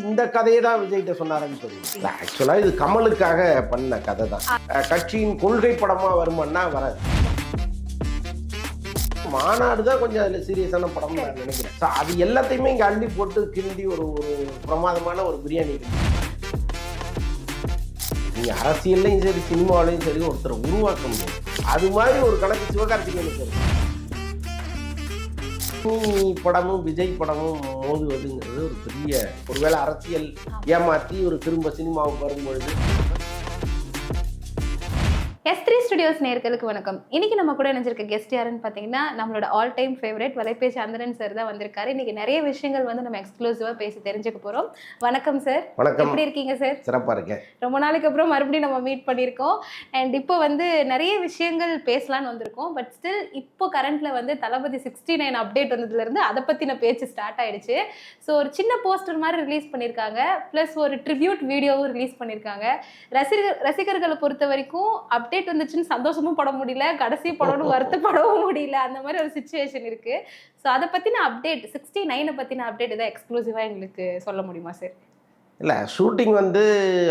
இந்த கதையை தான் விஜய்கிட்ட சொன்னாருன்னு தெரியும் ஆக்சுவலா இது கமலுக்காக பண்ண கதை தான். கட்சியின் கொள்கை படமா வருமானா வராது. மாநாடு தான் கொஞ்சம் அதில் சீரியஸான படம் நான் நினைக்கிறேன். ஸோ அது எல்லாத்தையுமே இங்கே அள்ளி போட்டு கிண்டி ஒரு ஒரு பிரமாதமான ஒரு பிரியாணி நீங்க அரசியல்லையும் சரி சினிமாவிலையும் சரி ஒருத்தரை உருவாக்க முடியும் அது மாதிரி ஒரு கணக்கு சிவகார்த்திகேயனுக்கு இருக்கு. ரஜினி படமும் விஜய் படமும் மோதுவதுங்கிறது ஒரு பெரிய ஒருவேளை அரசியல் ஏமாத்தி ஒரு திரும்ப சினிமாவுக்கு வரும்பொழுது எஸ் த்ரீ ஸ்டுடியோஸ் நேர்களுக்கு வணக்கம். இன்னைக்கு நம்ம கூட இணைஞ்சிருக்க கெஸ்ட் யாருன்னு பார்த்தீங்கன்னா நம்மளோட all time favourite Valaipesi Chandran sir தான் வந்திருக்காரு. இன்னைக்கு நிறைய விஷயங்கள் வந்து நம்ம எக்ஸ்க்ளூசிவாக பேசி தெரிஞ்சுக்க போகிறோம் வணக்கம் சார் வணக்கம். எப்படி இருக்கீங்க சார் சிறப்பா இருக்கேன். ரொம்ப நாளைக்கு அப்புறம் மறுபடியும் நம்ம மீட் பண்ணியிருக்கோம் அண்ட் இப்போ வந்து நிறைய விஷயங்கள் பேசலாம்னு வந்திருக்கோம். பட் ஸ்டில் இப்போ கரண்ட்ல வந்து தளபதி சிக்ஸ்டி நைன் அப்டேட் வந்ததுலேருந்து அதை பற்றின பேச்சு ஸ்டார்ட் ஆயிடுச்சு. ஸோ ஒரு சின்ன போஸ்டர் மாதிரி ரிலீஸ் பண்ணியிருக்காங்க ப்ளஸ் ஒரு ட்ரிபியூட் வீடியோவும் ரிலீஸ் பண்ணியிருக்காங்க ரசிகர் ரசிகர்களை பொறுத்த வரைக்கும் அப்டேட் வந்துச்சுன்னு சந்தோஷமும் பட முடியல கடைசி படம்னு வருத்தப்படவும் முடியல அந்த மாதிரி ஒரு சுச்சுவேஷன் இருக்கு. ஸோ அதை பற்றின அப்டேட் சிக்ஸ்டி நைனை பற்றின அப்டேட் எதாவது எக்ஸ்க்ளூசிவாக எங்களுக்கு சொல்ல முடியுமா சார் இல்ல ஷூட்டிங் வந்து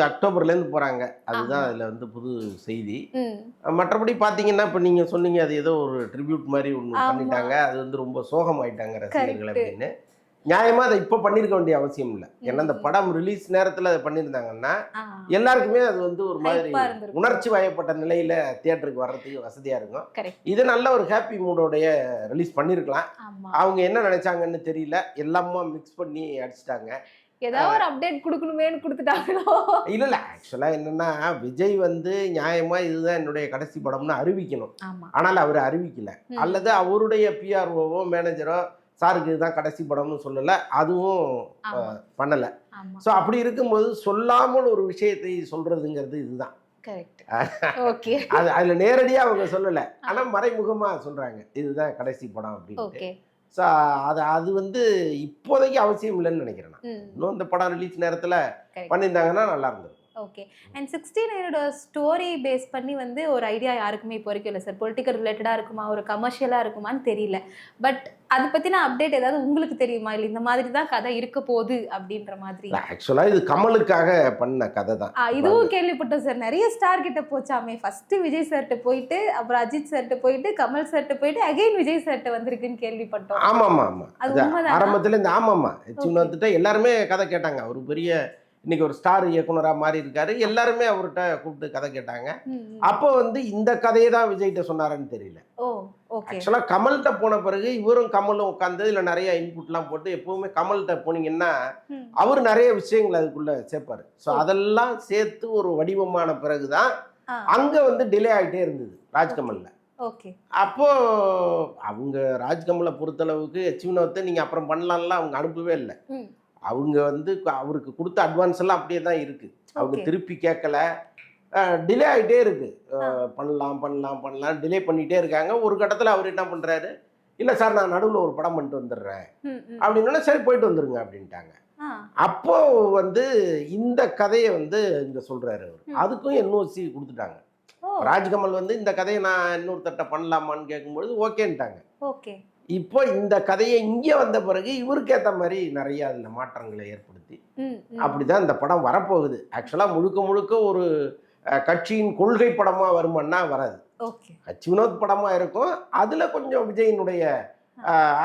அக்டோபர்லேருந்து போறாங்க. அதுதான். அதுல வந்து புது செய்தி. மற்றபடி பார்த்தீங்கன்னா இப்போ நீங்கள் சொன்னீங்க அது ஏதோ ஒரு ட்ரிபியூட் மாதிரி ஒன்று. பண்ணிட்டாங்க. அது வந்து ரொம்ப சோகமாயிட்டாங்க ரசிகர்கள். அப்படின்னு. நியாயமாக அதை இப்போ பண்ணியிருக்க வேண்டிய அவசியம் இல்லை. ஏன்னா அந்த. படம் ரிலீஸ் நேரத்தில் அதை பண்ணியிருந்தாங்கன்னா எல்லாருக்குமே அது வந்து ஒரு மாதிரி. உணர்ச்சி வயப்பட்ட நிலையில தியேட்டருக்கு வர்றதுக்கு வசதியாக இருக்கும். இது நல்ல ஒரு ஹாப்பி மூடோடைய ரிலீஸ் பண்ணியிருக்கலாம் அவங்க என்ன நினைச்சாங்கன்னு தெரியல. எல்லாமே மிக்ஸ் பண்ணி அடிச்சிட்டாங்க. ஏதாவது ஒரு அப்டேட் கொடுக்கணுமேன்னு கொடுத்துட்டாங்களோ? இல்ல இல்ல. ஆக்சுவலா என்னன்னா விஜய் வந்து நியாயமா இதுதான் என்னுடைய கடைசி படம்னு அறிவிக்கணும். ஆனால் அவர் அறிவிக்கல. அல்லது அவருடைய பிஆர்ஓவோ மேனேஜரோ சாருக்கு இதுதான் கடைசி படம்னு சொல்லல அதுவும் பண்ணல. ஸோ அப்படி இருக்கும்போது சொல்லாமல் ஒரு விஷயத்தை சொல்றதுங்கிறது இதுதான். அது அதுல நேரடியா அவங்க சொல்லல. ஆனா மறைமுகமா சொல்றாங்க. இதுதான் கடைசி படம் அப்படின்னு ஸோ அது அது வந்து இப்போதைக்கு அவசியம் இல்லைன்னு நினைக்கிறேன் இன்னும் இந்த படம் ரிலீஸ் நேரத்துல. பண்ணியிருந்தாங்கன்னா நல்லா இருந்திருக்கும். ஓகே அண்ட் சிக்ஸ்டி நைனோட ஸ்டோரி பேஸ் பண்ணி வந்து ஒரு ஐடியா யாருக்குமே இப்போ வரைக்கும் இல்லை சார் பொலிட்டிக்கல் ரிலேட்டடாக இருக்குமா? ஒரு கமர்ஷியலாக இருக்குமான்னு தெரியல. பட் அதை பற்றின அப்டேட் ஏதாவது உங்களுக்கு தெரியுமா? இல்லை இந்த மாதிரி தான் கதை இருக்க போகுது அப்படின்ற மாதிரி. ஆக்சுவலா இது கமலுக்காக பண்ண கதை தான். இதுவும் கேள்விப்பட்டோம் சார். நிறைய ஸ்டார் கிட்ட போச்சாமே. ஃபர்ஸ்ட் விஜய் சார்கிட்ட போயிட்டு அப்புறம் அஜித் சார்கிட்ட போயிட்டு கமல் சார்கிட்ட போயிட்டு அகைன் விஜய் சார்கிட்ட வந்திருக்குன்னு கேள்விப்பட்டோம். ஆமா ஆமா ஆமா அது? ஆரம்பத்துல இந்த ஆமா ஆமா Okay. சின்னத்திட்ட எல்லாருமே கதை கேட்டாங்க. அவர் பெரிய இன்னைக்கு ஒரு ஸ்டார் இயக்குனரா மாறி இருக்காரு. எல்லாருமே அவர்கிட்ட கூப்பிட்டு கதை கேட்டாங்க. அப்போ வந்து இந்த கதையை தான் விஜய்கிட்ட சொன்னாருன்னு தெரியல. Oh okay. ஆக்சுவலா கமல்கிட்ட போன பிறகு இவரும் கமலும் உட்காந்து இதுல நிறைய இன்புட்லாம் போட்டு எப்பவுமே கமல்கிட்ட போனீங்கன்னா. அவர் நிறைய விஷயங்கள் அதுக்குள்ள சேர்ப்பாரு. ஸோ. அதெல்லாம் சேர்த்து ஒரு வடிவமான பிறகுதான் ஆ. அங்க வந்து டிலே ஆயிட்டே இருந்தது ராஜ்கமல்ல. ஓகே. அப்போ அவங்க ராஜ்கமலை பொறுத்தளவுக்கு சிவனத்தை நீங்க அப்புறம் பண்ணலாம்லாம் அவங்க அனுப்பவே இல்லை. அவங்க வந்து அவருக்கு கொடுத்த அட்வான்ஸ் எல்லாம் அப்படியே தான் இருக்கு. அவங்க. திருப்பி கேட்கல. டிலே ஆகிட்டே இருக்கு. அஹ், பண்ணலாம் பண்ணலாம் பண்ணலாம். டிலே பண்ணிட்டே இருக்காங்க. ஒரு கட்டத்தில் அவர் என்ன பண்றாரு? இல்லை சார் நான் நடுவில் ஒரு படம் பண்ணிட்டு வந்துடுறேன் அப்படின்னா சரி போயிட்டு வந்துருங்க. அப்படின்ட்டாங்க. அப்போ வந்து இந்த கதையை வந்து இங்க சொல்றாரு அவர். அதுக்கும் என்ஓசி கொடுத்துட்டாங்க. ராஜ்கமல் வந்து இந்த கதையை நான் இன்னொருத்தட்ட பண்ணலாமான்னு கேட்கும்பொழுது ஓகேன்ட்டாங்க. ஓகே. இப்போ இந்த கதையை இங்கே வந்த பிறகு இவருக்கு ஏற்ற மாதிரி நிறைய அதில் மாற்றங்களை ஏற்படுத்தி. அப்படிதான் இந்த படம் வரப்போகுது. ஆக்சுவலாக முழுக்க முழுக்க ஒரு கட்சியின் கொள்கை படமா வருமானா வராது. கட்சி வினோத் படமா இருக்கும். அதுல கொஞ்சம் விஜயினுடைய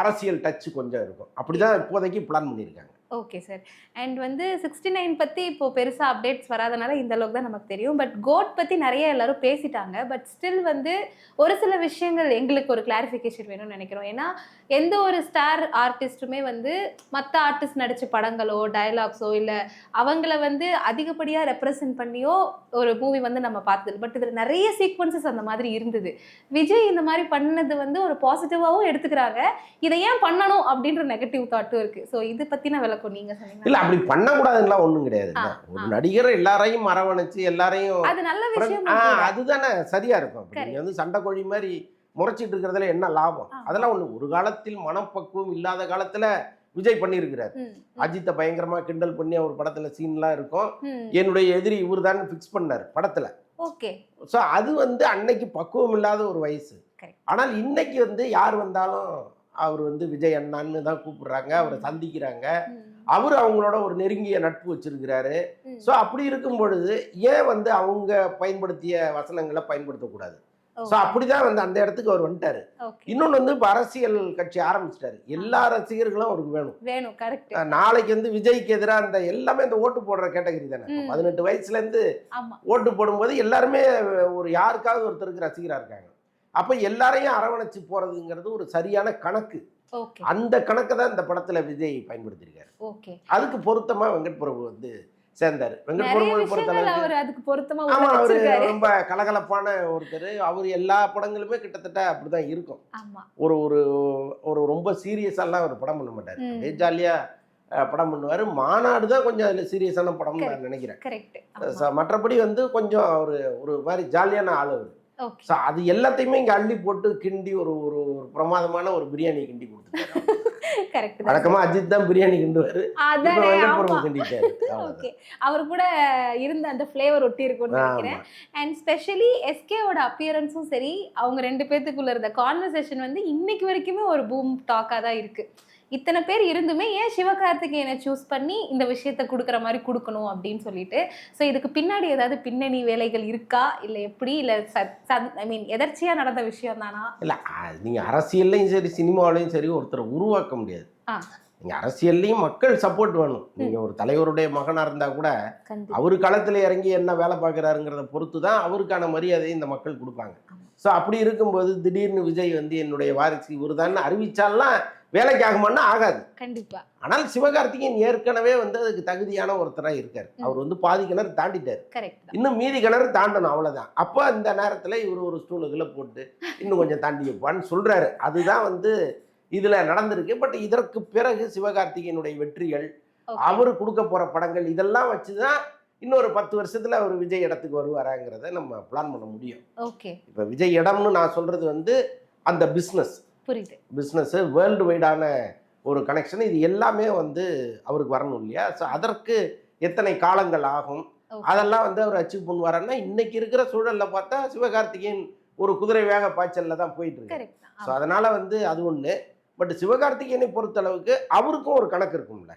அரசியல் டச் கொஞ்சம் இருக்கும். அப்படிதான் இப்போதைக்கு பிளான் பண்ணியிருக்காங்க. Okay sir. அண்ட் வந்து சிக்ஸ்டி நைன் பற்றி இப்போ பெருசாக அப்டேட்ஸ் வராதனால இந்த அளவுக்கு தான் நமக்கு தெரியும். பட் கோட் பற்றி நிறைய எல்லாரும் பேசிட்டாங்க. பட் ஸ்டில் வந்து ஒரு சில விஷயங்கள் எங்களுக்கு ஒரு கிளாரிஃபிகேஷன் வேணும்னு நினைக்கிறோம். ஏன்னா எந்த ஒரு ஸ்டார் ஆர்டிஸ்ட்டுமே வந்து மற்ற ஆர்டிஸ்ட் நடித்த படங்களோ டயலாக்ஸோ இல்லை அவங்கள வந்து அதிகப்படியாக ரெப்ரசன்ட் பண்ணியோ ஒரு மூவி வந்து நம்ம பார்த்தது பட் இதில் நிறைய சீக்வன்சஸ் அந்த மாதிரி இருந்தது. விஜய் இந்த மாதிரி பண்ணது வந்து ஒரு பாசிட்டிவாகவும் எடுத்துக்கிறாங்க. இதை ஏன் பண்ணணும் அப்படின்ற நெகட்டிவ் தாட்டும் இருக்குது ஸோ இது பற்றின விளக்கம். நீங்க சொன்னீங்க இல்ல அப்படி பண்ணக்கூடாதுலாம் ஒண்ணும் கிடையாது. ஒரு. நடிகர் எல்லாரையும் அரவணைச்சு எல்லாரையும் அது நல்ல விஷயம் அதுதானே சரியா இருக்கும். நீங்க வந்து சண்டை கோழி மாதிரி முறைச்சிட்டு இருக்கிறதுல என்ன லாபம். அதெல்லாம் ஒண்ணு ஒரு காலத்தில் மனப்பக்குவம் இல்லாத காலத்துல விஜய் பண்ணியிருக்கிறார். அஜித்தை பயங்கரமா கிண்டல் பண்ணி அவர் படத்துல சீன்லாம் இருக்கும். என்னுடைய எதிரி இவர் தான் ஃபிக்ஸ் பண்ணார் படத்துல. ஓகே. ஸோ அது வந்து அன்னைக்கு பக்குவம் இல்லாத ஒரு வயசு. ஆனால் இன்னைக்கு வந்து யார் வந்தாலும் அவர் வந்து விஜய் அண்ணான்னு தான் கூப்பிடுறாங்க அவரை சந்திக்கிறாங்க. அவர் அவங்களோட ஒரு நெருங்கிய நட்பு வச்சிருக்கிறாரு. ஸோ அப்படி இருக்கும் பொழுது ஏன் வந்து அவங்க பயன்படுத்திய வசனங்களை பயன்படுத்தக்கூடாது? ஸோ அப்படிதான் வந்து அந்த இடத்துக்கு அவர் வந்துட்டாரு. இன்னொன்று வந்து இப்போ அரசியல் கட்சி ஆரம்பிச்சிட்டாரு. எல்லா ரசிகர்களும் அவருக்கு வேணும். வேணும் கரெக்ட். நாளைக்கு வந்து விஜய்க்கு எதிராக அந்த எல்லாமே இந்த ஓட்டு போடுற கேட்டகரி தானே. பதினெட்டு வயசுல இருந்து ஓட்டு போடும்போது எல்லாருமே ஒரு யாருக்காவது ஒருத்தருக்கு ரசிகரா இருக்காங்க. அப்ப எல்லாரையும் அரவணைச்சு போறதுங்கிறது ஒரு சரியான கணக்கு. அந்த கணக்கை தான் இந்த படத்துல விஜய் பயன்படுத்தியிருக்காரு. அதுக்கு பொருத்தமா வெங்கட் பிரபு வந்து சேர்ந்தாரு. வெங்கட் விஷயங்கள் பொறுத்தளவுக்கு ஆமா அவரு ரொம்ப கலகலப்பான ஒருத்தர். அவர் எல்லா படங்களுமே கிட்டத்தட்ட அப்படிதான் இருக்கும். ஒரு ஒரு ஒரு ரொம்ப சீரியஸாலாம் அவர் படம் பண்ண மாட்டார். ஜாலியா படம் பண்ணுவார். மாநாடு தான் கொஞ்சம் அதில் சீரியஸான படம்னு நான் நினைக்கிறேன். மற்றபடி வந்து கொஞ்சம் ஒரு ஒரு மாதிரி ஜாலியான ஆள் அவர். ஸோ அது எல்லாத்தையுமே இங்கே அள்ளி போட்டு கிண்டி ஒரு ஒரு ஒரு பிரமாதமான ஒரு பிரியாணி கிண்டி கொடுத்துருக்காரு கரெக்ட் வழக்கமா அஜித் தான் பிரியாணி கிண்டுவாரு. ஓகே அவர் கூட இருந்த அந்த ஃப்ளேவர் ஒட்டி இருக்கும்னு நினைக்கிறேன். அண்ட் ஸ்பெஷலி எஸ்கேவோட அப்பியரன்ஸும் சரி அவங்க ரெண்டு பேத்துக்குள்ள இருந்த கான்வர்சேஷன் வந்து இன்னைக்கு வரைக்குமே ஒரு பூம் டாக்காக தான் இருக்கு. இத்தனை பேர் இருந்துமே ஏன் சிவகார்த்திகேயனை சூஸ் பண்ணி இந்த விஷயத்த கொடுக்குற மாதிரி கொடுக்கணும் அப்படின்னு சொல்லிட்டு? ஸோ இதுக்கு பின்னாடி ஏதாவது பின்னணி வேலைகள் இருக்கா? இல்லை எப்படி? இல்லை ஐ மீன் எதர்ச்சியா நடந்த விஷயம் தானா? இல்ல நீங்க அரசியல்லையும் சரி சினிமாவிலையும் சரி ஒருத்தரை உருவாக்க முடியாது. ஆ. நீங்க அரசியல்லையும் மக்கள் சப்போர்ட் வேணும். நீங்க ஒரு தலைவருடைய மகனா இருந்தா கூட அவரு களத்துல இறங்கி என்ன வேலை பார்க்குறாருங்கிறத பொறுத்து தான் அவருக்கான மரியாதையை இந்த மக்கள் கொடுப்பாங்க. ஸோ அப்படி இருக்கும்போது திடீர்னு விஜய் வந்து என்னுடைய வாரிசு இவருதான்னு அறிவிச்சாலாம் வேலைக்கு ஆகுமான்னா ஆகாது. கண்டிப்பா. ஆனால் சிவகார்த்திகேயன் ஏற்கனவே வந்து அதுக்கு தகுதியான ஒருத்தரா இருக்காரு. அவர் வந்து பாதி கிணறு தாண்டிட்டார். இன்னும் மீதி கிணறு தாண்டணும் அவ்வளவுதான். அப்போ அந்த நேரத்துல இவர் ஒரு ஸ்டூலுக்குள்ள போட்டு இன்னும் கொஞ்சம் தாண்டி வைப்பான்னு சொல்றாரு. அதுதான் வந்து இதுல நடந்திருக்கு. பட் இதற்கு பிறகு சிவகார்த்திகேயனுடைய வெற்றிகள். அவர் கொடுக்க போற படங்கள் இதெல்லாம் வச்சுதான் இன்னொரு பத்து வருஷத்துல அவர் விஜய் இடத்துக்கு வருவாராங்கிறத நம்ம பிளான் பண்ண முடியும். ஓகே இப்ப விஜய் இடம்னு நான் சொல்றது வந்து அந்த பிஸ்னஸ் புரியுது. பிஸ்னஸ் வேர்ல்டு வைடான ஒரு கனெக்ஷன் இது எல்லாமே வந்து அவருக்கு வரணும் இல்லையா? ஸோ அதற்கு எத்தனை காலங்கள் ஆகும். அதெல்லாம் வந்து அவர் அச்சீவ் பண்ணுவாருன்னா இன்னைக்கு இருக்கிற சூழல்ல பார்த்தா சிவகார்த்திகேயன் ஒரு குதிரை வேக பாய்ச்சல்ல தான் போயிட்டு இருக்கு. ஸோ தான். அதனால வந்து அது ஒண்ணு. பட் சிவகார்த்திகேயனை பொறுத்தளவுக்கு அவருக்கும் ஒரு கணக்கு இருக்கும்ல.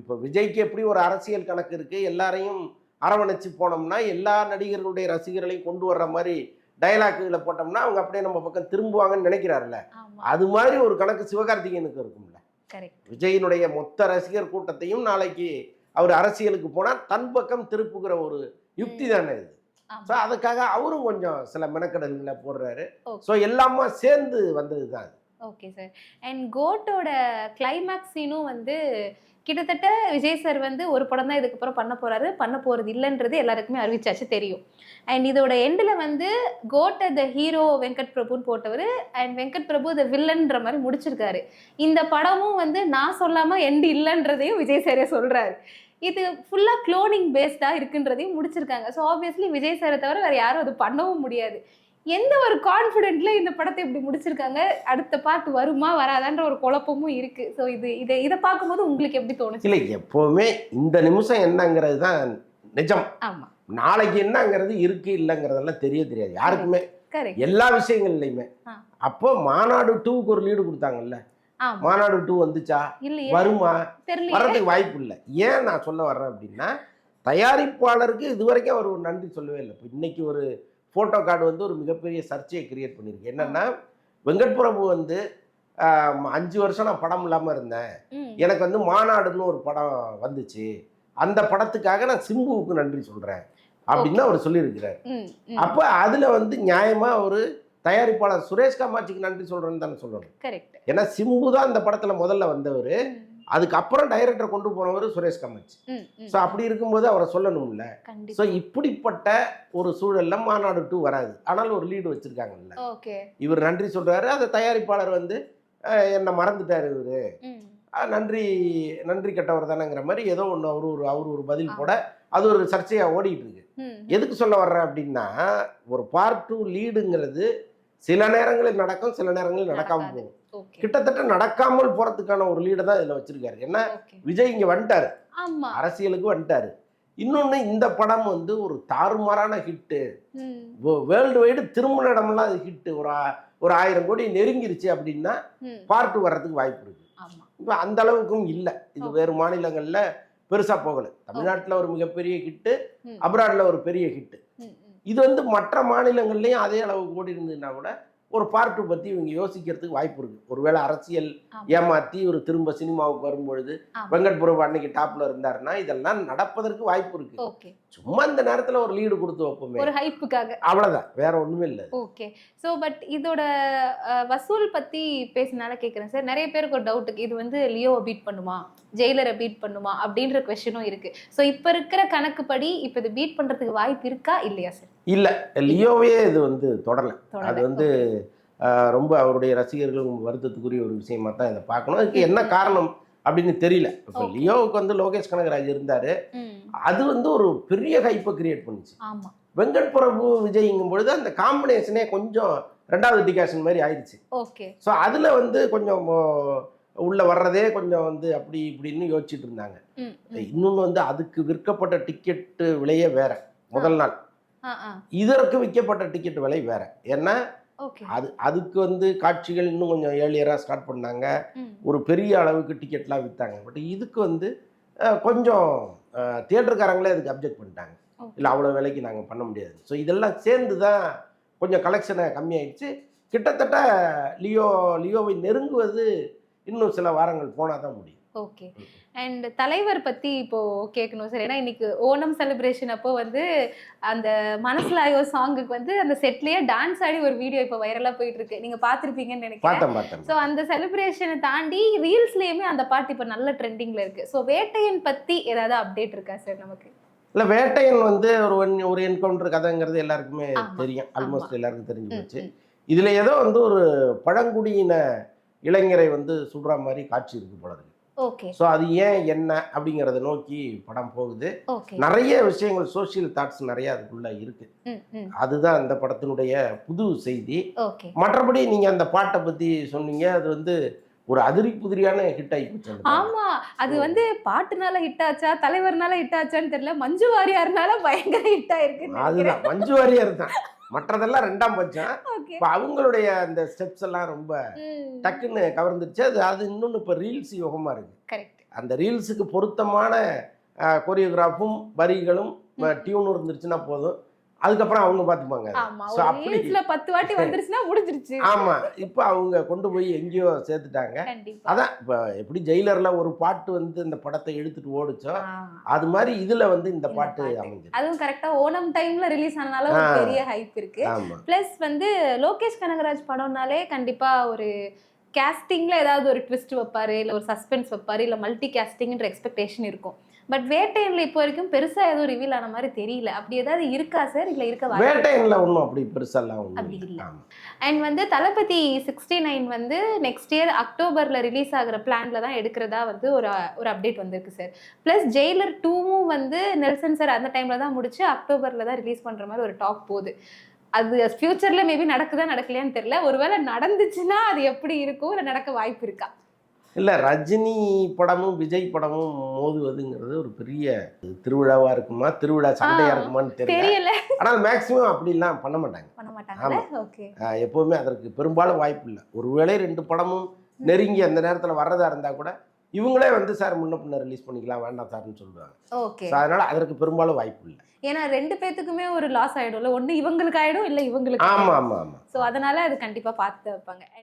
இப்போ விஜய்க்கு எப்படி ஒரு அரசியல் கணக்கு இருக்கு? எல்லாரையும் அரவணைச்சு போனோம்னா எல்லா நடிகர்களுடைய ரசிகர்களையும் கொண்டு வர்ற மாதிரி டயலாக்குகளை போட்டோம்னா அவங்க அப்படியே நம்ம பக்கம் திரும்புவாங்கன்னு நினைக்கிறாருல்ல. அது மாதிரி ஒரு கணக்கு சிவகார்த்திகேயனுக்கு இருக்கும்ல. விஜயினுடைய மொத்த ரசிகர் கூட்டத்தையும் நாளைக்கு அவர் அரசியலுக்கு போனால் தன் பக்கம் திருப்புகிற ஒரு யுக்தி தானே இது. ஸோ அதுக்காக அவரும் கொஞ்சம் சில மெனக்கடல்களை போடுறாரு. ஸோ எல்லாமே சேர்ந்து வந்தது தான் ஓகே சார் அண்ட் கோட்டோட கிளைமேக்ஸ் சீனும் வந்து கிட்டத்தட்ட விஜய் சார் வந்து ஒரு படம் தான் இதுக்கப்புறம் பண்ண போறாரு. பண்ண போறது இல்லைன்றது எல்லாருக்குமே அறிவிச்சாச்சு தெரியும். அண்ட் இதோட எண்டில் வந்து கோட்டை த ஹீரோ வெங்கட் பிரபுன்னு போட்டவர் அண்ட் வெங்கட் பிரபு த வில்லன்ற மாதிரி முடிச்சிருக்காரு. இந்த படமும் வந்து நான் சொல்லாமல் எண்டு இல்லைன்றதையும் விஜய் சாரே சொல்கிறாரு இது ஃபுல்லாக க்ளோனிங் பேஸ்டாக இருக்குன்றதையும் முடிச்சிருக்காங்க. ஸோ ஆப்வியஸ்லி விஜய் சாரை தவிர வேறு யாரும் அது பண்ணவும் முடியாது. எந்த ஒரு கான்ஃபிடென்ட்ல இந்த படத்தை இப்படி முடிச்சிருக்காங்க? அடுத்த பார்ட் வருமா வராதான்ற ஒரு குழப்பமும் இருக்கு. ஸோ இது இதை இதை பார்க்கும்போது உங்களுக்கு எப்படி தோணுச்சு? இல்லை எப்போவுமே இந்த நிமிஷம் என்னங்கிறது தான் நிஜம். ஆமா. நாளைக்கு என்னங்கிறது இருக்கு இல்லைங்கிறதெல்லாம் தெரிய தெரியாது. யாருக்குமே. எல்லா விஷயங்கள்லையுமே. அப்போ மாநாடு டூக்கு ஒரு லீடு கொடுத்தாங்கல்ல? மாநாடு டூ வந்துச்சா? வருமா? வர்றதுக்கு வாய்ப்பு இல்லை. ஏன் நான் சொல்ல வர்றேன் அப்படின்னா தயாரிப்பாளருக்கு இது வரைக்கும் அவர் ஒரு நன்றி சொல்லவே இல்லை. இப்போ இன்னைக்கு ஒரு ஃபோட்டோ கார்டு வந்து ஒரு மிகப்பெரிய சர்ச்சையை கிரியேட் பண்ணியிருக்கு. என்னன்னா வெங்கட் பிரபு வந்து அஞ்சு வருஷம் நான் படம் இல்லாமல் இருந்தேன். எனக்கு வந்து மாநாடுன்னு ஒரு படம் வந்துச்சு. அந்த படத்துக்காக நான் சிம்புவுக்கு நன்றி சொல்கிறேன் அப்படின்னு அவர் சொல்லியிருக்கிறார். அப்போ அதில் வந்து நியாயமாக ஒரு தயாரிப்பாளர் சுரேஷ் காமாட்சிக்கு நன்றி சொல்கிறேன்னு தானே சொல்லணும். கரெக்ட் ஏன்னா சிம்பு தான் இந்த படத்தில் முதல்ல வந்தவர். அதுக்கப்புறம் டைரக்டர் கொண்டு போனவர் சுரேஷ் ம். ஸோ அப்படி இருக்கும்போது அவரை சொல்லணும்ல. ஸோ இப்படிப்பட்ட ஒரு சூழல்ல மாநாடு டூ வராது. ஆனால் ஒரு லீடு வச்சிருக்காங்கல்ல. இவர் நன்றி சொல்றாரு. அந்த தயாரிப்பாளர் வந்து என்னை மறந்துட்டாரு இவரு. நன்றி நன்றி கெட்டவர் தானேங்கிற மாதிரி ஏதோ ஒன்று அவரு ஒரு அவர் ஒரு பதில் போட அது ஒரு சர்ச்சையா ஓடிட்டு இருக்கு. எதுக்கு சொல்ல வர்றேன் அப்படின்னா ஒரு பார்ட் டூ லீடுங்கிறது சில நேரங்களில் நடக்கும் சில நேரங்களில் நடக்காம நடக்காது. போகும். கிட்டத்தட்ட நடக்காமல் போறதுக்கான ஒரு லீடை தான் இதுல வச்சிருக்காரு. என்ன? ஓகே. விஜய் இங்க வந்துட்டாரு. அரசியலுக்கு வந்துட்டாரு. இன்னொன்னு இந்த படம் வந்து ஒரு தாறுமாறான ஹிட்டு. வேர்ல்டு வைடு திரும்பின இடமெல்லாம் அது ஹிட்டு ஒரு ஒரு ஆயிரம் கோடி நெருங்கிருச்சு அப்படின்னா பார்ட் வர்றதுக்கு வாய்ப்பு இருக்கு. இப்போ அந்த அளவுக்கும் இல்லை. இது. வேறு மாநிலங்கள்ல பெருசா போகல. தமிழ்நாட்டுல ஒரு மிகப்பெரிய ஹிட்டு. அப்ராட்ல ஒரு பெரிய ஹிட்டு. இது வந்து மற்ற மாநிலங்கள்லயும் அதே அளவுக்கு ஓடி இருந்ததுன்னா கூட ஒரு பார்ட்டு பத்தி இவங்க யோசிக்கிறதுக்கு வாய்ப்பு இருக்கு ஒருவேளை அரசியல். ஏமாத்தி ஒரு திரும்ப சினிமாவுக்கு வரும்பொழுது. வெங்கட் பிரபு அன்னைக்கு டாப்ல இருந்தாருன்னா இதெல்லாம் நடப்பதற்கு வாய்ப்பு இருக்கு சும்மா இந்த நேரத்துல ஒரு லீடு கொடுத்து வைப்போமே. ஒரு ஹைப்புக்காக அவ்வளவுதான். வேற ஒண்ணுமே இல்லை ஓகே ஸோ பட் இதோட வசூல் பத்தி பேசினால கேட்குறேன் சார். நிறைய பேருக்கு ஒரு டவுட்டுக்கு இது வந்து லியோவை பீட் பண்ணுமா? ஜெயிலரை பீட் பண்ணுமா? அப்படின்ற கொஸ்டினும் இருக்கு. ஸோ இப்போ இருக்கிற கணக்குப்படி இப்போ இது பீட் பண்றதுக்கு வாய்ப்பு இருக்கா? இல்லையா சார்? இல்ல. லியோவே இது வந்து தொடரல அது. வந்து ரொம்ப அவருடைய ரசிகர்கள் வருத்தத்துக்குரிய ஒரு விஷயமா தான் இதை பார்க்கணும். அதுக்கு என்ன காரணம்? அப்படின்னு தெரியல. இப்போ. லியோவுக்கு வந்து லோகேஷ் கனகராஜ் இருந்தாரு. அது வந்து ஒரு பெரிய ஹைப்பை கிரியேட் பண்ணுச்சு. வெங்கட் பிரபு விஜய்ங்கும் பொழுது அந்த காம்பினேஷனே கொஞ்சம் ரெண்டாவது டிகாஷன் மாதிரி ஆயிடுச்சு. ஓகே ஸோ அதில் வந்து கொஞ்சம் உள்ள வர்றதே கொஞ்சம் வந்து அப்படி இப்படின்னு யோசிச்சுட்டு இருந்தாங்க. இன்னொன்று வந்து அதுக்கு விற்கப்பட்ட டிக்கெட்டு விலையே வேற முதல் நாள். இதற்கு விற்கப்பட்ட டிக்கெட் விலை வேற. ஏன்னா அது அதுக்கு வந்து காட்சிகள் இன்னும் கொஞ்சம் ஏர்லியராக ஸ்டார்ட் பண்ணாங்க. ஒரு பெரிய அளவுக்கு டிக்கெட்லாம் விற்றாங்க பட் இதுக்கு வந்து கொஞ்சம் தியேட்டருக்காரங்களே அதுக்கு அப்ஜெக்ட் பண்ணிட்டாங்க. இல்லை அவ்வளோ விலைக்கு நாங்கள் பண்ண முடியாது. ஸோ இதெல்லாம் சேர்ந்து தான் கொஞ்சம் கலெக்ஷனை கம்மியாயிடுச்சு. கிட்டத்தட்ட லியோ லியோவை நெருங்குவது இன்னும் சில வாரங்கள் போனால் தான் முடியும். ஓகே. அண்ட் தலைவர் பத்தி இப்போ கேட்கணும் சார். ஏன்னா இன்னைக்கு ஓணம் செலிப்ரேஷன் அப்போ வந்து அந்த மனசுல ஆயோ சாங்குக்கு வந்து அந்த செட்லயே டான்ஸ் ஆடி ஒரு வீடியோ இப்போ வைரலா போயிட்டு இருக்கு நீங்க பாத்திருப்பீங்கன்னு நினைக்கிறேன். ஸோ அந்த செலிப்ரேஷனை தாண்டி ரீல்ஸ்லயுமே அந்த பாட்டு இப்போ நல்ல ட்ரெண்டிங்ல இருக்கு. ஸோ வேட்டையன் பத்தி ஏதாவது அப்டேட் இருக்கா சார் நமக்கு? இல்லை வேட்டையன் வந்து ஒரு one- ஒரு என்கவுண்டர் கதைங்கிறது எல்லாருக்குமே தெரியும். ஆல்மோஸ்ட் எல்லாருக்கும் தெரிஞ்சு போச்சு. இதுல ஏதோ வந்து ஒரு பழங்குடியின இளைஞரை வந்து சுடுற மாதிரி காட்சி இருக்கு போல இருக்கு. ஓகே. ஸோ அது ஏன் என்ன அப்படிங்கிறத நோக்கி படம் போகுது. நிறைய விஷயங்கள் சோஷியல் தாட்ஸ் நிறைய அதுக்குள்ள இருக்கு. அதுதான் அந்த படத்தினுடைய புது செய்தி. மற்றபடி நீங்க அந்த பாட்டை பத்தி சொன்னீங்க அது வந்து ஒரு அதிரி புதிரியான ஹிட் ஆகி போச்சு. ஆமா. அது வந்து பாட்டுனால ஹிட் ஆச்சா தலைவர்னால ஹிட் ஆச்சான்னு தெரியல. மஞ்சு வாரியார்னால பயங்கர ஹிட் ஆயிருக்கு அதுதான். மஞ்சு வாரியர் தான். மற்றதெல்லாம் ரெண்டாம் பட்சம். இப்போ அவங்களுடைய அந்த ஸ்டெப்ஸ் எல்லாம் ரொம்ப டக்குன்னு கவர்ந்துருச்சு. அது அது இன்னொன்று இப்போ ரீல்ஸ் யோகமா இருக்கு. அந்த ரீல்ஸுக்கு பொருத்தமான கொரியோகிராஃபும் வரிகளும் டியூன் இருந்துருச்சுன்னா போதும். அதுக்கப்புறம் அவங்க பார்த்துப்பாங்க ஒரு அப்படி பத்து வாட்டி வந்துருச்சுன்னா முடிஞ்சிருச்சு. ஆமா இப்போ அவங்க கொண்டு போய் எங்கேயோ சேர்த்துட்டாங்க. அதான் இப்போ எப்படி ஜெயிலர்ல ஒரு பாட்டு வந்து இந்த படத்தை எடுத்துட்டு ஓடுச்சோ. அது மாதிரி இதுல வந்து இந்த பாட்டு. அமைஞ்சிருக்கு அதுவும் கரெக்டா ஓணம் டைம்ல ரிலீஸ் ஆனால ஒரு. பெரிய ஹைப் இருக்கு. பிளஸ் வந்து லோகேஷ் கனகராஜ் படம்னாலே கண்டிப்பா ஒரு கேஸ்டிங்ல ஏதாவது ஒரு ட்விஸ்ட் வைப்பாரு இல்ல ஒரு சஸ்பென்ஸ் வைப்பாரு இல்ல மல்டி கேஸ்டிங்ன்ற எக்ஸ்பெக்டேஷன் இருக்கும். பட் வேட்டையன்ல இப்போ வரைக்கும் பெருசா எதுவும் ரிவீல் ஆன மாதிரி தெரியல. அப்படி ஏதாவது இருக்கா சார் இல்ல இருக்க வேட்டையன்ல ஒன்றும் அப்படி பெருசாலாம் அப்படி இல்ல. அண்ட் வந்து தளபதி சிக்ஸ்டி நைன் வந்து நெக்ஸ்ட் இயர் அக்டோபர்ல ரிலீஸ் ஆகுற பிளான்ல தான் எடுக்கிறதா வந்து ஒரு ஒரு அப்டேட் வந்திருக்கு சார் ப்ளஸ் ஜெயிலர் டூவும் வந்து நெல்சன் சார் அந்த டைம்ல தான் முடிச்சு அக்டோபர்ல தான் ரிலீஸ் பண்ற மாதிரி ஒரு டாக் போகுது. அது ஃபியூச்சர்ல மேபி நடக்குதா நடக்கலையான்னு தெரியல. ஒருவேளை நடந்துச்சுன்னா அது எப்படி இருக்கும்? இல்லை நடக்க வாய்ப்பு இருக்கா? இல்ல ரஜினி படமும் விஜய் படமும் மோதுவதுங்கிறது ஒரு பெரிய திருவிழாவா இருக்குமா? திருவிழா சண்டையா ஆ, இருக்குமான்னு தெரியல. ஆனால் மேக்சிமம் அப்படிலாம் பண்ண மாட்டாங்க. பண்ண ஆஹ் எப்பவுமே அதற்கு பெரும்பாலும் வாய்ப்பு இல்லை. ஒருவேளை ரெண்டு படமும் நெருங்கி அந்த நேரத்துல வர்றதா இருந்தா கூட இவங்களே வந்து சார் முன்ன பின்ன ரிலீஸ் பண்ணிக்கலாம் வேண்டாம் சார்னு சொல்லுவாங்க. ஓகே. அதனால அதற்கு பெரும்பாலும் வாய்ப்பு இல்லை. ஏன்னா ரெண்டு பேத்துக்குமே ஒரு லாஸ் ஆயிடும்ல. ஒண்ணு இவங்களுக்கு ஆயிடும் இல்ல இவங்களுக்கு ஆமா ஆமா ஆமா. ஸோ அதனால அது கண்டிப்பா பார்த்து வைப்பாங்க.